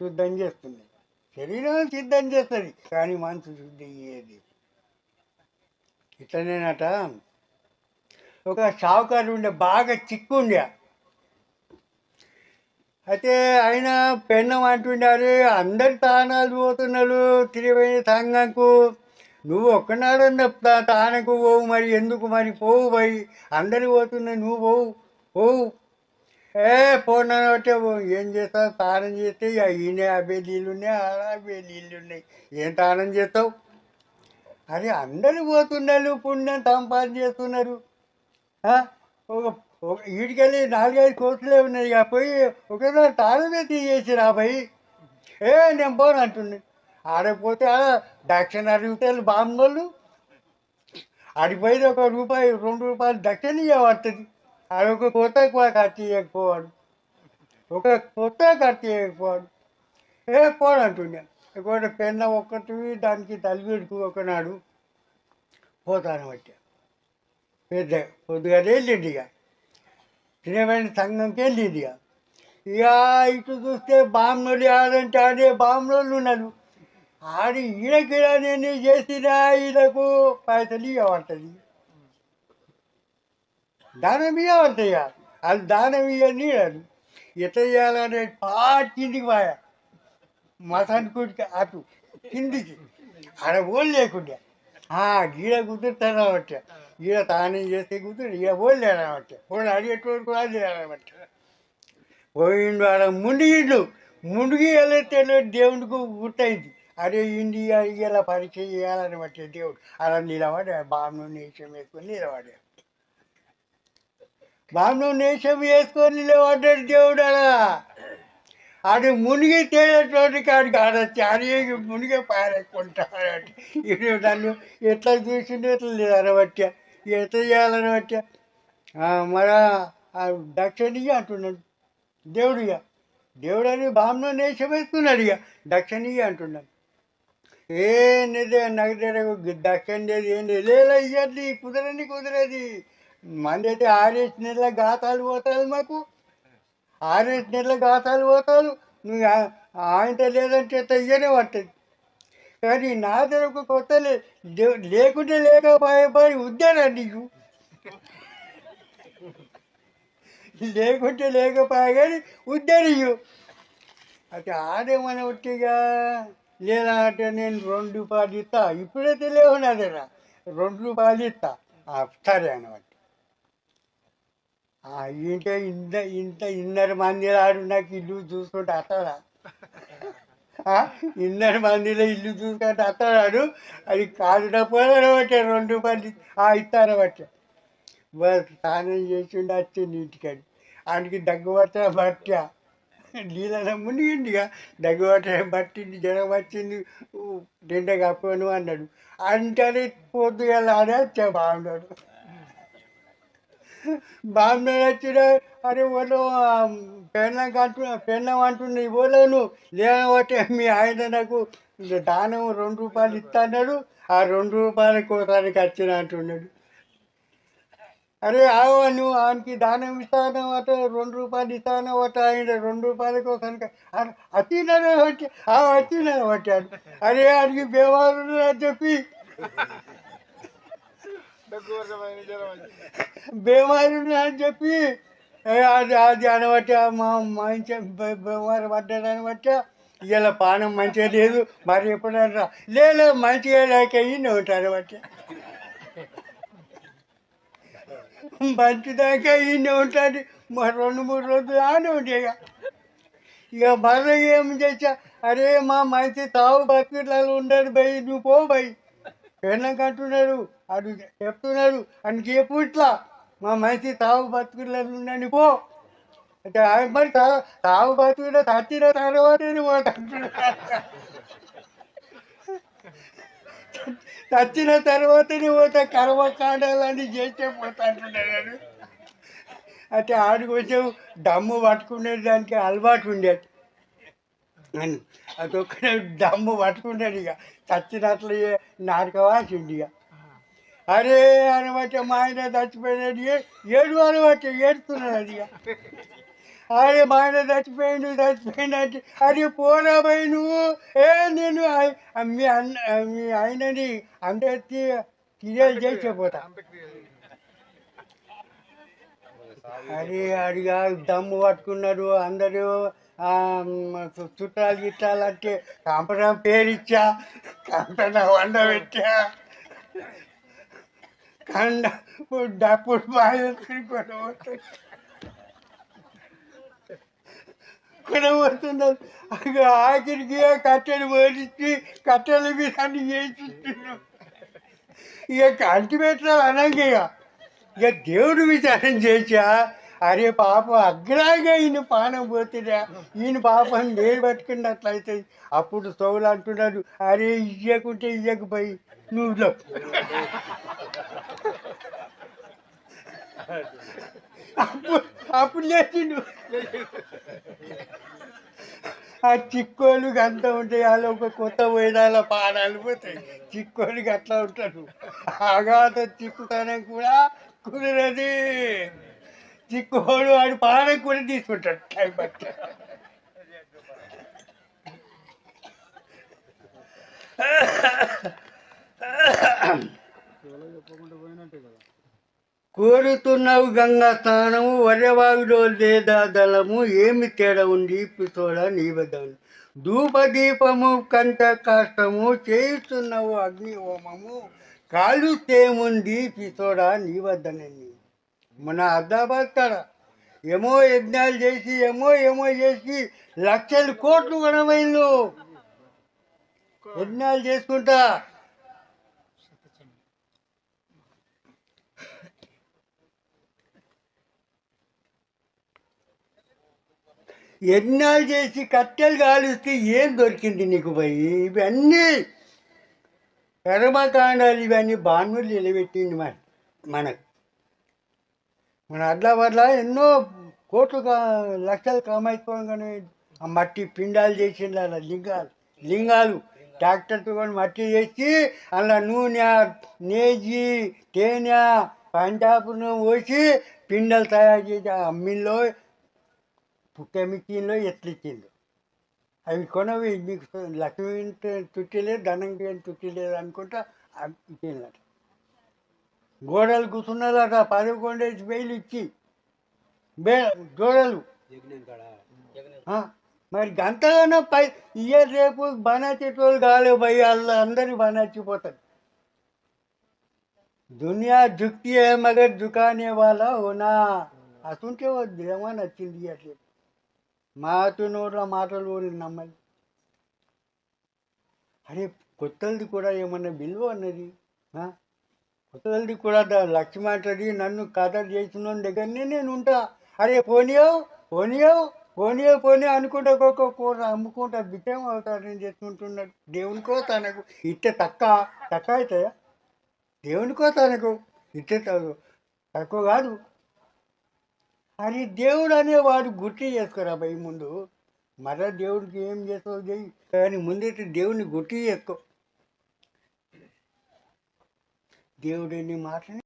శుద్ధం చేస్తుంది. శరీరం సిద్ధం చేస్తుంది. కానీ మనసు శుద్ధి అయ్యేది ఇట్లనేనట. ఒక షావుకారు ఉండే బాగా చిక్కు ఉండే. అయితే ఆయన పెన్నం అంటుండారు అందరు తానాలు పోతున్నారు తిరిగిపోయిన సంఘంకు. నువ్వు ఒక్కనాడన్న తానకు పోవు మరి ఎందుకు మరి పోవు పోయి అందరు పోతున్నా నువ్వు పోవు పోవు. ఏ పోనా అంటే ఏం చేస్తావు? తానం చేస్తే ఈయన యాభై నీళ్ళు ఉన్నాయి ఆడ అబ్బే నీళ్ళు ఉన్నాయి. ఏం తానం చేస్తావు? అరే అందరూ పోతున్నారు పుణ్యం సంపాదన చేస్తున్నారు. ఒక ఒక నాలుగైదు కోట్లే ఉన్నాయి ఇక పోయి ఒకసారి తాళమే తీసేసి రా పోయి. ఏ నేను పోను అంటుంది ఆడపోతే ఆడ దక్షిణ అడుగుతారు బామ్మోళ్ళు ఆడిపోయి ఒక రూపాయి రెండు రూపాయలు దక్షిణ ఇవ్వబడుతుంది ఆడొక కొత్త ఖర్చు చేయకపోవాడు ఒక కొత్త ఖర్చు ఏ పోను అంటుండే ఇంకోటి పెన్న ఒక్కటి దానికి తలిపెడుకు ఒకనాడు పోతాను వచ్చా పెద్ద పొద్దుగా వెళ్ళింది ఇక తినమైన సంఘంకి వెళ్ళింది ఇక ఇక ఇటు చూస్తే బామ్మలు ఆడంటే ఆడే బామ్మలు ఉన్నారు ఆడి ఈడకిడా నేను చేసినా ఈడకు పైసలు ఇవ్వబడుతుంది దానం ఇవ్వబడతాయి ఇక అది దానం ఇవన్నీ నీడదు ఎట్లా చేయాలనే పాటి కిందికి పోయా. మసానికి అటు కిందికి. ఆడ ఓళ్ళు లేకుండా. ఆ, గీడ కుదురుతాను అనమాట గీడ తానే చేస్తే కుదురు ఈడ ఓళ్ళు లేనమాట ఓళ్ళు అడిగేటువంటి వాళ్ళు లేనమాట పోయిండు ఆడ మునిగిండు ముందుకి వెళ్ళతే దేవుడికి గుర్తయింది. అరే ఇండియా ఇలా పరీక్ష చేయాలనమాట దేవుడు. అలా నిలబడి బామ్ను నేషం వేసుకొని నిలబడాడు. బామ్ను నేషం వేసుకొని నిలబడ్డాడు దేవుడు. అలా ఆడు మునిగి తేలేటువంటి ఆడికి కాదు ఆడి మునిగే పారేసుకుంటాడు ఇప్పుడు నన్ను ఎట్లా చూసిండు ఎట్లా లేదనబట్టా ఎట్లా చేయాలనబట్టా మన దక్షిణిగా అంటున్నాడు. దేవుడిగా దేవుడు అని బామ్మ నేషం వేసుకున్నాడు ఇక దక్షిణిగా అంటున్నాడు. ఏ నిదే నాకు దక్షిణ లేదు ఏం లేదు. లేదా ఇవ్వద్ది కుదరని కుదరది. మంది అయితే ఆరేసి నెలల గాతాలు పోతారు మాకు. ఆరేసి నెలల గాతాలు పోతారు. నువ్వు ఆయన ఆయనతో లేదంటే ఇయ్యనే పట్టదు. కానీ నా దగ్గర కొత్త లేకుంటే లేకపోయే పని ఉద్యానం నీకు? లేకుంటే లేకపోయా కానీ ఉద్దరియు అయితే ఆడేమని ఒట్టిగా లేదా అంటే నేను రెండు రూపాయలు ఇస్తా ఇప్పుడైతే లేవు నా దగ్గర. రెండు రూపాయలు ఇస్తా సరే అనమాట ఇంటే ఇంత ఇంత ఇన్నర మంది ఆడు నాకు ఇల్లు చూసుకుంటే అత్తడా? ఇన్నర మందిలో ఇల్లు చూసుకుంటే అత్తడాడు? అది కాదు పోదనబట్టే రెండు మంది ఆ ఇస్తారబట్టే బస్ స్నానం చేసిండు వచ్చింది ఇంటికాడి ఆయనకి దగ్గుబట్ట బట్ట నీళ్ళ మునిగిండిగా. దగ్గు పట్ట పట్టింది జ్వరం వచ్చింది నిండా కప్పను అన్నాడు. అంటే పొద్దుగా ఆడే వచ్చా బాగున్నాడు బాగున్నాడు అరే వాళ్ళు పెళ్ళం అంటు పెళ్ళం అంటున్నా ఇవ్వలేను లేకపోతే మీ ఆయన నాకు దానం రెండు రూపాయలు ఇస్తాడు ఆ రెండు రూపాయల కోసానికి వచ్చిన అంటున్నాడు అరే ఆవో నువ్వు ఆయనకి దానం ఇస్తాను అట రెండు రూపాయలు ఇస్తాను అట ఆయన రెండు రూపాయల కోసం వచ్చిందని వచ్చి ఆ వచ్చిందని వచ్చాడు అరే ఆయనకి బేవారు అని చెప్పి బేమారు అని చెప్పి అది అని అనబట్ట మా మంచి బేమారు పడ్డాడని బట్ట ఇలా పానం మంచిగా లేదు మరి ఎప్పుడన్నా లేదు మంచిగా లేక ఇన్ని ఉంటారు బట్ట మంచిదాకా ఇన్ని ఉంటుంది మరి రెండు మూడు రోజులు ఆనే ఉండే ఇక. ఇక ఏం చేసా అరే మా మంచి తావు బతుకులలో ఉండడు భయ్ నువ్వు పో భయ్ పెళ్ళం అంటున్నాడు అటు చెప్తున్నాడు అని చెప్పు ఇట్లా. మా మంచి తావు బతుకులలో పో. అంటే ఆయన మరి తా తావు బతుకున్న తచ్చిన తర్వాత తచ్చిన తర్వాతనే పోతా కర్మకాండాలని చేస్తే పోతా అంటున్నాను అయితే ఆడు కొంచెం దమ్ము పట్టుకునేది దానికి అలవాటు ఉండేది. అని అదొక్కడే దమ్ము పట్టుకున్నాడు ఇక. చచ్చినట్లు నాటకవాసిండు ఇక అరే అనమాట మా ఆయన చచ్చిపోయినాడు ఏ- ఏడు అనమాట ఏడుతున్నాడు అది అరే మా ఆయన చచ్చిపోయిండు చచ్చిపోయిండు అంటే అరే పోరా పోయి నువ్వు ఏ నేను మీ అన్న మీ ఆయనని అంటే సీరియల్ చేసిపోతా అరే అడిగా దమ్ము పట్టుకున్నారు అందరూ చుట్టాలు గిట్టాలంటే కంపడం పేరు ఇచ్చా వండ పెట్టా. కండ డప్పుడు బాగా కొనబోతుంది కొనబోతున్నారు అగ ఆఖరికి కట్టెలు పోలిచ్చి కట్టెల మీద అన్ని చేసి ఇక కంటి పెట్టాలి అనంగా ఇక. ఇక దేవుడు విచారం చేసా. అరే పాప అగ్రాగా ఈయన పానం పోతుందా? ఈయన పాపం నేను పట్టుకున్నట్లయితే అప్పుడు తోలు అంటున్నాడు అరే ఇయ్యకుంటే ఇయ్యకపోయి నువ్వు అప్పుడు అప్పుడు చేసిండు ఆ చిక్కోలు అంత ఉంటాయి వాళ్ళు ఒక కొత్త వైరాల పాడాలు పోతాయి. చిక్కోలుగా అట్లా ఉంటారు. అగాధ చిక్కుతానం కూడా కుదరది. చిక్కోడు వాడు పానం కూడా తీసుకుంటాడు. టైం పట్టి. కోరుతున్నావు గంగా స్నానము వరవాగులో లేదా దళము ఏమి తేడా ఉంది? పిసోడ నీ ధూపదీపము కంట కాష్టము చేయిస్తున్నావు అగ్ని హోమము కాలుస్తేముంది పిసోడ నీవద్దనని మన అర్ధాబాద్ కాడ ఏమో యజ్ఞాలు చేసి ఏమో ఏమో చేసి లక్షలు కోట్లు కొనమైళ్ళు యజ్ఞాలు చేసుకుంటా. యజ్ఞాలు చేసి కట్టెలు కాలుస్తే ఏం దొరికింది నీకు పోయి ఇవన్నీ కర్మకాండాలు ఇవన్నీ బాణులు నిలబెట్టింది మన మనకు. మన అడ్ల ఎన్నో కోట్లు లక్షలు లక్షలు కానీ ఆ మట్టి పిండాలు చేసిండు అలా లింగాలు. లింగాలు. ట్రాక్టర్తో కానీ మట్టి చేసి అలా నూనె నేజి తేనె పంజాబును పోసి పిండాలు తయారు చేసి ఆ అమ్మిల్లో పుట్టమిచ్చిలో ఎట్లిచ్చిండు అవి కొనవి మీకు లక్ష్మి తుట్టిలేదు ధనం తుట్టిలేదు అనుకుంటా ఇచ్చిందట గోడలు కూర్చున్నదట పదకొండేసి వేలు ఇచ్చి. బే గోడలు. మరి గంటగానో పై ఇయర్ రేపు బనాచేటోళ్ళు కాలేవు భయ్ వాళ్ళు అందరి బనాచిపోతారు దునియా జుక్తి ఏ మగర్ దుకానే వాళ్ళ ఓనా? అటుంటే ఏమో నచ్చింది ఇయర్ రేపు మాతో నోట్ల మాటలు కూడా నమ్మాలి. అరే కొత్తది కూడా ఏమన్నా విలువ అన్నది కొత్తది కూడా ద- లక్ష్మి అంటది నన్ను కథ చేసిన దగ్గరనే నేను ఉంటా అరే పోనీయో పోనీయో పోనీయో పోనీ అనుకుంటా ఒక్కొక్క కూర అమ్ముకుంటా బిచ్చం నేను చేసుకుంటున్నాడు దేవునికో తనకు ఇట్ట తక్క తక్క అవుతాయా దేవునికో తనకు ఇట్ట తక్కువ కాదు. అది దేవుడు అనేవాడు గుర్తు చేసుకోరా భయ ముందు. మరలా దేవుడికి ఏం చేస్తావు చెయ్యి కానీ ముందైతే దేవుడిని గుర్తు చేసుకో. దేవుడు ఎన్ని మాటలు